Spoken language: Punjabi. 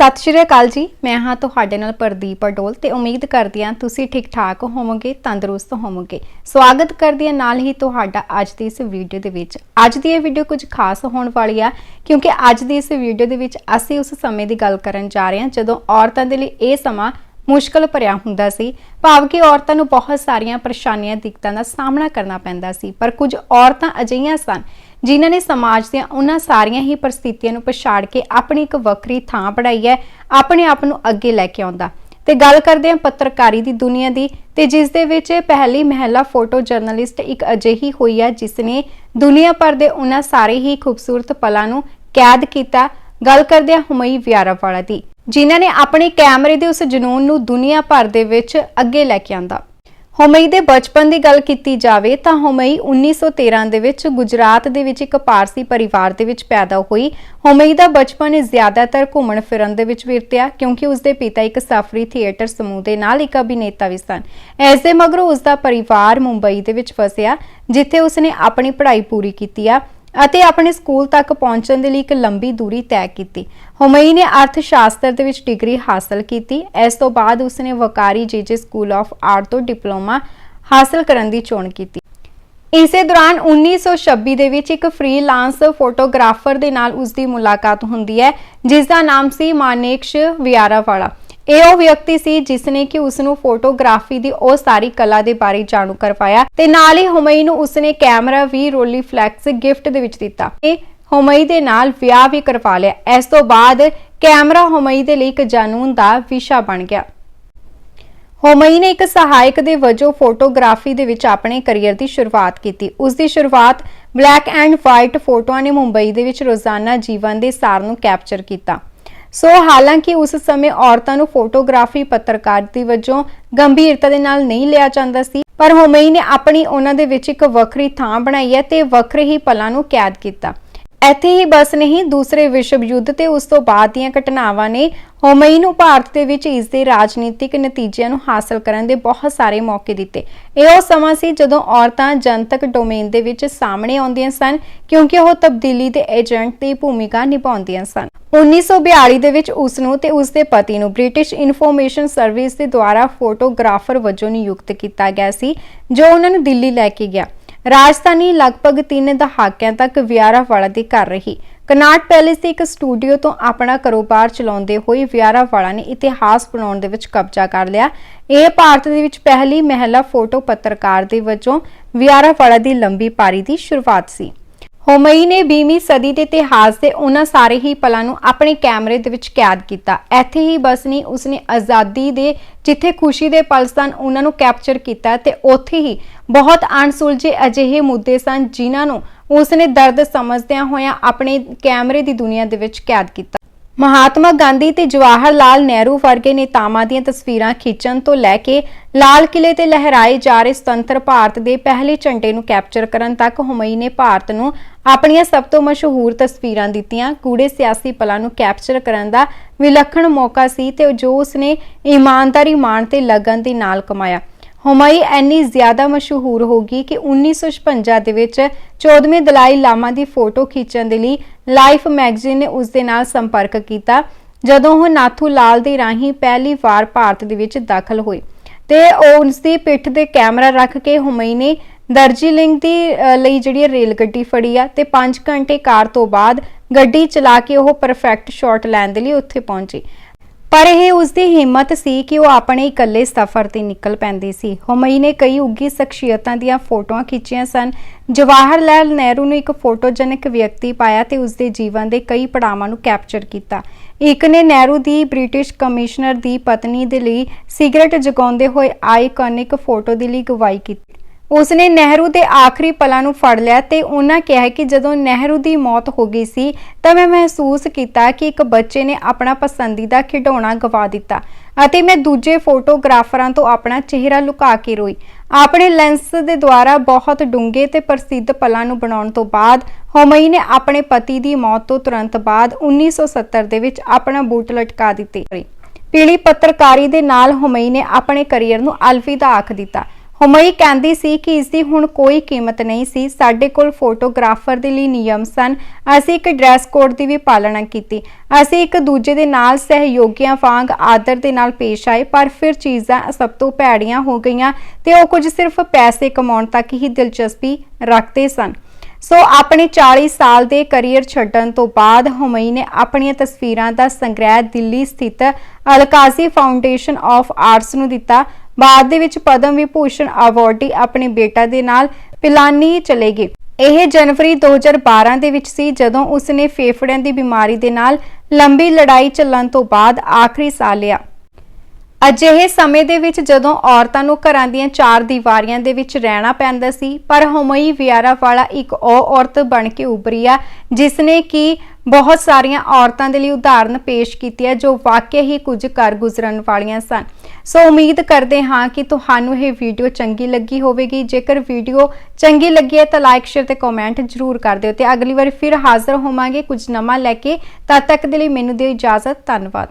ਸਤਿ ਸ਼੍ਰੀ ਅਕਾਲ ਜੀ। ਮੈਂ ਹਾਂ ਤੁਹਾਡੇ ਨਾਲ ਪ੍ਰਦੀਪ ਅਡੋਲ ਤੇ ਉਮੀਦ ਕਰਦੀ ਹਾਂ ਤੁਸੀਂ ਠੀਕ ਠਾਕ ਹੋਵੋਗੇ, ਤੰਦਰੁਸਤ ਹੋਵੋਗੇ। ਸਵਾਗਤ ਕਰਦੀ ਹਾਂ ਨਾਲ ਹੀ ਤੁਹਾਡਾ ਅੱਜ ਦੀ ਇਸ ਵੀਡੀਓ ਦੇ ਵਿੱਚ। ਅੱਜ ਦੀ ਇਹ ਵੀਡੀਓ ਕੁਝ ਖਾਸ ਹੋਣ ਵਾਲੀ ਆ, ਕਿਉਂਕਿ ਅੱਜ ਦੀ ਇਸ ਵੀਡੀਓ ਦੇ ਵਿੱਚ ਅਸੀਂ ਉਸ ਸਮੇਂ ਦੀ ਗੱਲ ਕਰਨ ਜਾ ਰਹੇ ਹਾਂ ਜਦੋਂ ਔਰਤਾਂ ਦੇ ਲਈ ਇਹ ਸਮਾਂ ਮੁਸ਼ਕਲ ਭਰਿਆ ਹੁੰਦਾ ਸੀ। ਭਾਵ ਕਿ ਔਰਤਾਂ ਨੂੰ ਬਹੁਤ ਸਾਰੀਆਂ ਪਰੇਸ਼ਾਨੀਆਂ, ਦਿੱਕਤਾਂ ਦਾ ਸਾਹਮਣਾ ਕਰਨਾ ਪੈਂਦਾ ਸੀ। ਪਰ ਕੁਝ ਔਰਤਾਂ ਅਜਿਹੀਆਂ ਸਨ ਜਿਨ੍ਹਾਂ ਨੇ ਸਮਾਜ ਦੀਆਂ ਉਹਨਾਂ ਸਾਰੀਆਂ ਹੀ ਪਰਿਸਥਿਤੀਆਂ ਨੂੰ ਪਛਾੜ ਕੇ ਆਪਣੀ ਇੱਕ ਵੱਖਰੀ ਥਾਂ ਬਣਾਈ ਹੈ, ਆਪਣੇ ਆਪ ਨੂੰ ਅੱਗੇ ਲੈ ਕੇ ਆਉਂਦਾ। ਤੇ ਗੱਲ ਕਰਦੇ ਹਾਂ ਪੱਤਰਕਾਰੀ ਦੀ ਦੁਨੀਆ ਦੀ, ਤੇ ਜਿਸ ਦੇ ਵਿੱਚ ਪਹਿਲੀ ਮਹਿਲਾ ਫੋਟੋ ਜਰਨਲਿਸਟ ਇੱਕ ਅਜਿਹੀ ਹੋਈ ਹੈ ਜਿਸ ਨੇ ਦੁਨੀਆ ਭਰ ਦੇ ਉਹਨਾਂ ਸਾਰੇ ਹੀ ਖੂਬਸੂਰਤ ਪਲਾਂ ਨੂੰ ਕੈਦ ਕੀਤਾ। ਗੱਲ ਕਰਦੇ ਹਾਂ ਹੁਮਈ ਵਿਆਰਾ ਵਾਲਾ ਦੀ। ਜਿਨ੍ਹਾਂ ਨੇ ਆਪਣੇ ਕੈਮਰੇ ਦੇ ਉਸ ਜਨੂਨ ਨੂੰ ਦੁਨੀਆ ਭਰ ਦੇ ਵਿੱਚ ਅੱਗੇ ਲੈ ਕੇ ਆਂਦਾ। ਹੋਮਈ ਦੇ ਬਚਪਨ ਦੀ ਗੱਲ ਕੀਤੀ ਜਾਵੇ ਤਾਂ ਹੁਮਈ 1913 ਦੇ ਵਿੱਚ ਗੁਜਰਾਤ ਦੇ ਵਿੱਚ ਇੱਕ ਪਾਰਸੀ ਪਰਿਵਾਰ ਦੇ ਵਿੱਚ ਪੈਦਾ ਹੋਈ। ਹੋਮਈ ਦਾ ਬਚਪਨ ਜ਼ਿਆਦਾਤਰ ਘੁੰਮਣ ਫਿਰਨ ਦੇ ਵਿੱਚ ਬੀਤਿਆ ਕਿਉਂਕਿ ਉਸਦੇ ਪਿਤਾ ਇੱਕ ਸਫਰੀ ਥੀਏਟਰ ਸਮੂਹ ਦੇ ਨਾਲ ਇੱਕ ਅਭਿਨੇਤਾ ਵੀ ਸਨ। ਇਸ ਦੇ ਮਗਰੋਂ ਉਸਦਾ ਪਰਿਵਾਰ ਮੁੰਬਈ ਦੇ ਵਿੱਚ ਫਸਿਆ ਜਿੱਥੇ ਉਸਨੇ ਆਪਣੀ ਪੜ੍ਹਾਈ ਪੂਰੀ ਕੀਤੀ ਆ। ਅਤੇ ਆਪਣੇ ਸਕੂਲ ਤੱਕ ਪਹੁੰਚਣ ਦੇ ਲਈ ਇੱਕ ਲੰਬੀ ਦੂਰੀ ਤੈਅ ਕੀਤੀ। ਹੁਮਈ ਨੇ ਅਰਥ ਸ਼ਾਸਤਰ ਦੇ ਵਿੱਚ ਡਿਗਰੀ ਹਾਸਲ ਕੀਤੀ। ਇਸ ਤੋਂ ਬਾਅਦ ਉਸਨੇ ਵਕਾਰੀ J J school of art ਤੋਂ ਡਿਪਲੋਮਾ ਹਾਸਲ ਕਰਨ ਦੀ ਚੋਣ ਕੀਤੀ। ਇਸੇ ਦੌਰਾਨ 1926 ਦੇ ਵਿੱਚ ਇੱਕ ਫ੍ਰੀਲਾਂਸ ਫੋਟੋਗ੍ਰਾਫਰ ਦੇ ਨਾਲ ਉਸ ਦੀ ਮੁਲਾਕਾਤ ਹੁੰਦੀ ਹੈ ਜਿਸ ਦਾ ਨਾਮ ਸੀ ਮਾਨੇਕਸ਼ ਵਿਆਰਾਵਾਲਾ। ਇਹ ਉਹ ਵਿਅਕਤੀ ਸੀ ਜਿਸ ਨੇ ਕਿ ਉਸ ਨੂੰ ਫੋਟੋਗ੍ਰਾਫੀ ਦੀ ਉਹ ਸਾਰੀ ਕਲਾ ਦੇ ਬਾਰੇ ਜਾਣੂ ਕਰਵਾਇਆ ਤੇ ਨਾਲ ਹੀ ਹੁਮਈ ਨੂੰ ਉਸਨੇ ਕੈਮਰਾ ਵੀ ਰੋਲੀ ਫਲੈਕਸ ਗਿਫਟ ਦੇ ਵਿੱਚ ਦਿੱਤਾ। ਇਹ ਹੁਮਈ ਦੇ ਨਾਲ ਵਿਆਹ ਵੀ ਕਰਵਾ ਲਿਆ। ਇਸ ਤੋਂ ਬਾਅਦ ਕੈਮਰਾ ਹੁਮਈ ਦੇ ਲਈ ਇੱਕ ਜਾਨੂਨ ਦਾ ਵਿਸ਼ਾ ਬਣ ਗਿਆ। ਹੋਮਈ ਨੇ ਇੱਕ ਸਹਾਇਕ ਦੇ ਵਜੋਂ ਫੋਟੋਗ੍ਰਾਫੀ ਦੇ ਵਿੱਚ ਆਪਣੇ ਕੈਰੀਅਰ ਦੀ ਸ਼ੁਰੂਆਤ ਕੀਤੀ। ਉਸ ਦੀ ਸ਼ੁਰੂਆਤ ਬਲੈਕ ਐਂਡ ਵਾਈਟ ਫੋਟੋਆਂ ਨੇ ਮੁੰਬਈ ਦੇ ਵਿੱਚ ਰੋਜ਼ਾਨਾ ਜੀਵਨ ਦੇ ਸਾਰ ਨੂੰ ਕੈਪਚਰ ਕੀਤਾ। ਸੋ ਹਾਲਾਂਕਿ ਉਸ ਸਮੇਂ ਔਰਤਾਂ ਨੂੰ ਫੋਟੋਗ੍ਰਾਫੀ ਪੱਤਰਕਾਰਿਤਾ ਵਜੋਂ ਗੰਭੀਰਤਾ ਦੇ ਨਾਲ ਨਹੀਂ ਲਿਆ ਜਾਂਦਾ ਸੀ, ਪਰ ਹੋਮਈ ਨੇ ਆਪਣੀ ਉਹਨਾਂ ਦੇ ਵਿੱਚ ਇੱਕ ਵੱਖਰੀ ਥਾਂ ਬਣਾਈ ਹੈ ਤੇ ਵੱਖਰੇ ਹੀ ਪਲਾਂ ਨੂੰ ਕੈਦ ਕੀਤਾ। ਇੱਥੇ ਹੀ ਬਸ ਨਹੀਂ, ਦੂਸਰੇ ਵਿਸ਼ਵ ਯੁੱਧ ਤੇ ਉਸ ਤੋਂ ਬਾਅਦ ਦੀਆਂ ਘਟਨਾਵਾਂ ਨੇ ਹੋਮਈ ਨੂੰ ਭਾਰਤ ਦੇ ਵਿੱਚ ਇਸ ਦੇ ਰਾਜਨੀਤਿਕ ਨਤੀਜਿਆਂ ਨੂੰ ਹਾਸਲ ਕਰਨ ਦੇ ਬਹੁਤ ਸਾਰੇ ਮੌਕੇ ਦਿੱਤੇ। ਇਹ ਉਹ ਸਮਾਂ ਸੀ ਜਦੋਂ ਔਰਤਾਂ ਜਨਤਕ ਡੋਮੇਨ ਦੇ ਵਿੱਚ ਸਾਹਮਣੇ ਆਉਂਦੀਆਂ ਸਨ, ਕਿਉਂਕਿ ਉਹ ਤਬਦੀਲੀ ਦੇ ਏਜੰਟ ਦੀ ਭੂਮਿਕਾ ਨਿਭਾਉਂਦੀਆਂ ਸਨ। 1942 ਦੇ ਵਿੱਚ ਉਸ ਨੂੰ ਤੇ ਉਸ ਦੇ ਪਤੀ ਨੂੰ ਬ੍ਰਿਟਿਸ਼ ਇਨਫੋਰਮੇਸ਼ਨ ਸਰਵਿਸ ਦੇ ਦੁਆਰਾ ਫੋਟੋਗ੍ਰਾਫਰ ਵਜੋਂ ਨਿਯੁਕਤ ਕੀਤਾ ਗਿਆ ਸੀ, ਜੋ ਉਹਨਾਂ ਨੂੰ ਦਿੱਲੀ ਲੈ ਕੇ ਗਿਆ। ਰਾਜਧਾਨੀ ਲਗਭਗ 3 ਦਹਾਕਿਆਂ ਤੱਕ ਵਿਆਰਾਵਾਲਾ ਦੀ ਘਰ ਰਹੀ। ਕਨਾਟ ਪੈਲੇਸ ਦੇ ਇੱਕ ਸਟੂਡੀਓ ਤੋਂ ਆਪਣਾ ਕਾਰੋਬਾਰ ਚਲਾਉਂਦੇ ਹੋਏ ਵਿਆਰਾਵਾਲਾ ਨੇ ਇਤਿਹਾਸ ਬਣਾਉਣ ਦੇ ਵਿੱਚ ਕਬਜ਼ਾ ਕਰ ਲਿਆ। ਇਹ ਭਾਰਤ ਦੇ ਵਿੱਚ ਪਹਿਲੀ ਮਹਿਲਾ ਫੋਟੋ ਪੱਤਰਕਾਰ ਦੇ ਵਜੋਂ ਵਿਆਰਾਵਾਲਾ ਦੀ ਲੰਬੀ ਪਾਰੀ ਦੀ ਸ਼ੁਰੂਆਤ ਸੀ। ਹੋਮਈ ਨੇ 20ਵੀਂ ਸਦੀ ਦੇ ਇਤਿਹਾਸ ਦੇ ਉਹਨਾਂ ਸਾਰੇ ਹੀ ਪਲਾਂ ਨੂੰ ਆਪਣੇ ਕੈਮਰੇ ਦੇ ਵਿੱਚ ਕੈਦ ਕੀਤਾ। ਇੱਥੇ ਹੀ ਬਸ ਨਹੀਂ ਉਸਨੇ ਆਜ਼ਾਦੀ ਦੇ ਜਿੱਥੇ ਖੁਸ਼ੀ ਦੇ ਪਲ ਸਨ, ਉਹਨਾਂ ਨੂੰ ਕੈਪਚਰ ਕੀਤਾ ਤੇ ਉੱਥੇ ਹੀ ਬਹੁਤ ਅਣਸੁਲਝੇ ਅਜਿਹੇ ਮੁੱਦੇ ਸਨ ਜਿਨ੍ਹਾਂ ਨੂੰ ਉਸਨੇ ਦਰਦ ਸਮਝਦਿਆਂ ਹੋਇਆਂ ਆਪਣੇ ਕੈਮਰੇ ਦੀ ਦੁਨੀਆ ਦੇ ਵਿੱਚ ਕੈਦ ਕੀਤਾ। ਮਹਾਤਮਾ ਗਾਂਧੀ ਤੇ ਜਵਾਹਰ ਲਾਲ ਨਹਿਰੂ ਵਰਗੇ ਨੇਤਾਵਾਂ ਦੀਆਂ ਤਸਵੀਰਾਂ ਖਿੱਚਣ ਤੋਂ ਲੈ ਕੇ ਲਾਲ ਕਿਲੇ ਤੇ ਲਹਿਰਾਏ ਜਾ ਰਹੇ ਸੁਤੰਤਰ ਭਾਰਤ ਦੇ ਪਹਿਲੇ ਝੰਡੇ ਨੂੰ ਕੈਪਚਰ ਕਰਨ ਤੱਕ ਹੁਮਈ ਨੇ ਭਾਰਤ ਨੂੰ ਆਪਣੀਆਂ ਸਭ ਤੋਂ ਮਸ਼ਹੂਰ ਤਸਵੀਰਾਂ ਦਿੱਤੀਆਂ। ਕੂੜੇ ਸਿਆਸੀ ਪਲਾਂ ਨੂੰ ਕੈਪਚਰ ਕਰਨ ਦਾ ਵਿਲੱਖਣ ਮੌਕਾ ਸੀ ਤੇ ਜੋ ਉਸਨੇ ਇਮਾਨਦਾਰੀ ਮਾਣ ਤੇ ਲਗਨ ਦੇ ਨਾਲ ਕਮਾਇਆ। ਹੁਮਈ ਇੰਨੀ ਜ਼ਿਆਦਾ ਮਸ਼ਹੂਰ ਹੋ ਗਈ ਕਿ 1956 ਦੇ ਵਿੱਚ 14ਵੇਂ ਦਲਾਈ ਲਾਮਾ ਦੀ ਫੋਟੋ ਖਿੱਚਣ ਦੇ ਲਈ ਲਾਈਫ ਮੈਗਜ਼ੀਨ ਨੇ ਉਸ ਦੇ ਨਾਲ ਸੰਪਰਕ ਕੀਤਾ, ਜਦੋਂ ਉਹ ਨਾਥੂ ਲਾਲ ਦੇ ਰਾਹੀਂ ਪਹਿਲੀ ਵਾਰ ਭਾਰਤ ਦੇ ਵਿੱਚ ਦਾਖਲ ਹੋਏ ਤੇ ਉਹ ਉਸ ਦੀ ਪਿੱਠ ਤੇ ਕੈਮਰਾ ਰੱਖ ਕੇ ਹੁਮਈ ਨੇ ਦਰਜੀਲਿੰਗ ਦੀ ਲਈ ਜਿਹੜੀ ਰੇਲ ਗੱਡੀ ਫੜੀ ਆ ਤੇ 5 ਘੰਟੇ ਕਾਰ ਤੋਂ ਬਾਅਦ ਗੱਡੀ ਚਲਾ ਕੇ ਉਹ ਪਰਫੈਕਟ ਸ਼ਾਟ ਲੈਣ ਦੇ ਲਈ ਉੱਥੇ ਪਹੁੰਚੀ। ਪਰ ਇਹ ਉਸ ਦੀ ਹਿੰਮਤ ਸੀ ਕਿ ਉਹ ਆਪਣੇ ਇਕੱਲੇ ਸਫ਼ਰ ਤੇ ਨਿਕਲ ਪੈਂਦੀ ਸੀ। ਹੁਮਈ ਨੇ ਕਈ ਉੱਗੀ ਸ਼ਖਸੀਅਤਾਂ ਦੀਆਂ ਫੋਟੋਆਂ ਖਿੱਚੀਆਂ ਸਨ। ਜਵਾਹਰ ਲਾਲ ਨਹਿਰੂ ਨੂੰ ਇੱਕ ਫੋਟੋਜਨਿਕ ਵਿਅਕਤੀ ਪਾਇਆ ਤੇ ਉਸ ਦੇ ਜੀਵਨ ਦੇ ਕਈ ਪੜਾਵਾਂ ਨੂੰ ਕੈਪਚਰ ਕੀਤਾ। ਇੱਕ ਨੇ ਨਹਿਰੂ ਦੀ ਬ੍ਰਿਟਿਸ਼ ਕਮਿਸ਼ਨਰ ਦੀ ਪਤਨੀ ਦੇ ਲਈ ਸਿਗਰਟ ਜਗਾਉਂਦੇ ਹੋਏ ਆਈਕੋਨਿਕ ਫੋਟੋ ਦੇ ਲਈ ਗਵਾਹੀ ਕੀਤੀ। ਉਸਨੇ ਨਹਿਰੂ ਦੇ ਆਖਰੀ ਪਲਾਂ ਨੂੰ ਫੜ ਲਿਆ ਤੇ ਉਹਨਾਂ ਕਿਹਾ ਕਿ ਜਦੋਂ ਨਹਿਰੂ ਦੀ ਮੌਤ ਹੋ ਗਈ ਸੀ, ਤਾਂ ਮੈਂ ਮਹਿਸੂਸ ਕੀਤਾ ਕਿ ਇੱਕ ਬੱਚੇ ਨੇ ਆਪਣਾ ਪਸੰਦੀਦਾ ਖਿਡੌਣਾ ਗਵਾ ਦਿੱਤਾ ਅਤੇ ਮੈਂ ਦੂਜੇ ਫੋਟੋਗ੍ਰਾਫਰਾਂ ਤੋਂ ਆਪਣਾ ਚਿਹਰਾ ਲੁਕਾ ਕੇ ਰੋਈ। ਆਪਣੇ ਲੈਂਸ ਦੇ ਦੁਆਰਾ ਬਹੁਤ ਡੂੰਘੇ ਤੇ ਪ੍ਰਸਿੱਧ ਪਲਾਂ ਨੂੰ ਬਣਾਉਣ ਤੋਂ ਬਾਅਦ ਹੋਮਈ ਨੇ ਆਪਣੇ ਪਤੀ ਦੀ ਮੌਤ ਤੋਂ ਤੁਰੰਤ ਬਾਅਦ 1970 ਦੇ ਵਿੱਚ ਆਪਣਾ ਬੂਟ ਲਟਕਾ ਦਿੱਤੇ। ਪੀਲੀ ਪੱਤਰਕਾਰੀ ਦੇ ਨਾਲ ਹੋਮਈ ਨੇ ਆਪਣੇ ਕੈਰੀਅਰ ਨੂੰ ਅਲਵਿਦਾ ਆਖ ਦਿੱਤਾ। ਹੁਮਈ ਕਹਿੰਦੀ ਸੀ ਕਿ ਇਸ ਦੀ ਹੁਣ ਕੋਈ ਕੀਮਤ ਨਹੀਂ ਸੀ। ਸਾਡੇ ਕੋਲ ਫੋਟੋਗ੍ਰਾਫਰ ਦੇ ਲਈ ਨਿਯਮ ਸਨ। ਅਸੀਂ ਇੱਕ ਡਰੈਸ ਕੋਡ ਦੀ ਵੀ ਪਾਲਣਾ ਕੀਤੀ। ਅਸੀਂ ਇੱਕ ਦੂਜੇ ਦੇ ਨਾਲ ਸਹਿਯੋਗੀਆਂ ਵਾਂਗ ਆਦਰ ਦੇ ਨਾਲ ਪੇਸ਼ ਆਏ, ਪਰ ਫਿਰ ਚੀਜ਼ਾਂ ਸਭ ਤੋਂ ਭੈੜੀਆਂ ਹੋ ਗਈਆਂ ਤੇ ਉਹ ਕੁਝ ਸਿਰਫ ਪੈਸੇ ਕਮਾਉਣ ਤੱਕ ਹੀ ਦਿਲਚਸਪੀ ਰੱਖਦੇ ਸਨ। ਸੋ ਆਪਣੇ 40 ਸਾਲ ਦੇ ਕੈਰੀਅਰ ਛੱਡਣ ਤੋਂ ਬਾਅਦ ਹੁਮਈ ਨੇ ਆਪਣੀਆਂ ਤਸਵੀਰਾਂ ਦਾ ਸੰਗ੍ਰਹਿ ਦਿੱਲੀ ਸਥਿਤ ਅਲਕਾਜ਼ੀ ਫਾਊਂਡੇਸ਼ਨ ਆਫ ਆਰਟਸ ਨੂੰ ਦਿੱਤਾ। ਬਾਅਦ ਦੇ ਵਿੱਚ ਪਦਮ ਵਿਭੂਸ਼ਣ ਅਵਾਰਡੀ ਆਪਣੇ ਬੇਟਾ ਦੇ ਨਾਲ ਪਿਲਾਨੀ ਚਲੇ ਗਏ ਇਹ ਜਨਵਰੀ 2012 ਦੇ ਵਿੱਚ ਸੀ, ਜਦੋਂ ਉਸਨੇ ਫੇਫੜਿਆਂ ਦੀ ਬਿਮਾਰੀ ਦੇ ਨਾਲ ਲੰਬੀ ਲੜਾਈ ਚੱਲਣ ਤੋਂ ਬਾਅਦ ਆਖਰੀ ਸਾਹ ਲਿਆ। ਅਜਿਹੇ ਸਮੇਂ ਦੇ ਵਿੱਚ ਜਦੋਂ ਔਰਤਾਂ ਨੂੰ ਘਰਾਂ ਦੀਆਂ ਚਾਰ ਦੀਵਾਰੀਆਂ ਦੇ ਵਿੱਚ ਰਹਿਣਾ ਪੈਂਦਾ ਸੀ, ਪਰ ਹਮਈ ਵਿਆਰਾ ਵਾਲਾ ਇੱਕ ਉਹ ਔਰਤ ਬਣ ਕੇ ਉਭਰੀ ਆ ਜਿਸ ਨੇ ਕਿ ਬਹੁਤ ਸਾਰੀਆਂ ਔਰਤਾਂ ਦੇ ਲਈ ਉਦਾਹਰਨ ਪੇਸ਼ ਕੀਤੀ ਹੈ ਜੋ ਵਾਕਿਆ ਹੀ ਕੁਝ ਕਰ ਗੁਜ਼ਰਨ ਵਾਲੀਆਂ ਸਨ। ਸੋ ਉਮੀਦ ਕਰਦੇ ਹਾਂ ਕਿ ਤੁਹਾਨੂੰ ਇਹ ਵੀਡੀਓ ਚੰਗੀ ਲੱਗੀ ਹੋਵੇਗੀ। ਜੇਕਰ ਵੀਡੀਓ ਚੰਗੀ ਲੱਗੀ ਹੈ ਤਾਂ ਲਾਈਕ ਸ਼ੇਅਰ ਤੇ ਕਮੈਂਟ ਜ਼ਰੂਰ ਕਰ ਦਿਓ ਤੇ ਅਗਲੀ ਵਾਰ ਫਿਰ ਹਾਜ਼ਰ ਹੋਵਾਂਗੇ ਕੁਝ ਨਵਾਂ ਲੈ ਕੇ। ਤਦ ਤੱਕ ਦੇ ਲਈ ਮੈਨੂੰ ਦਿਓ ਇਜਾਜ਼ਤ। ਧੰਨਵਾਦ।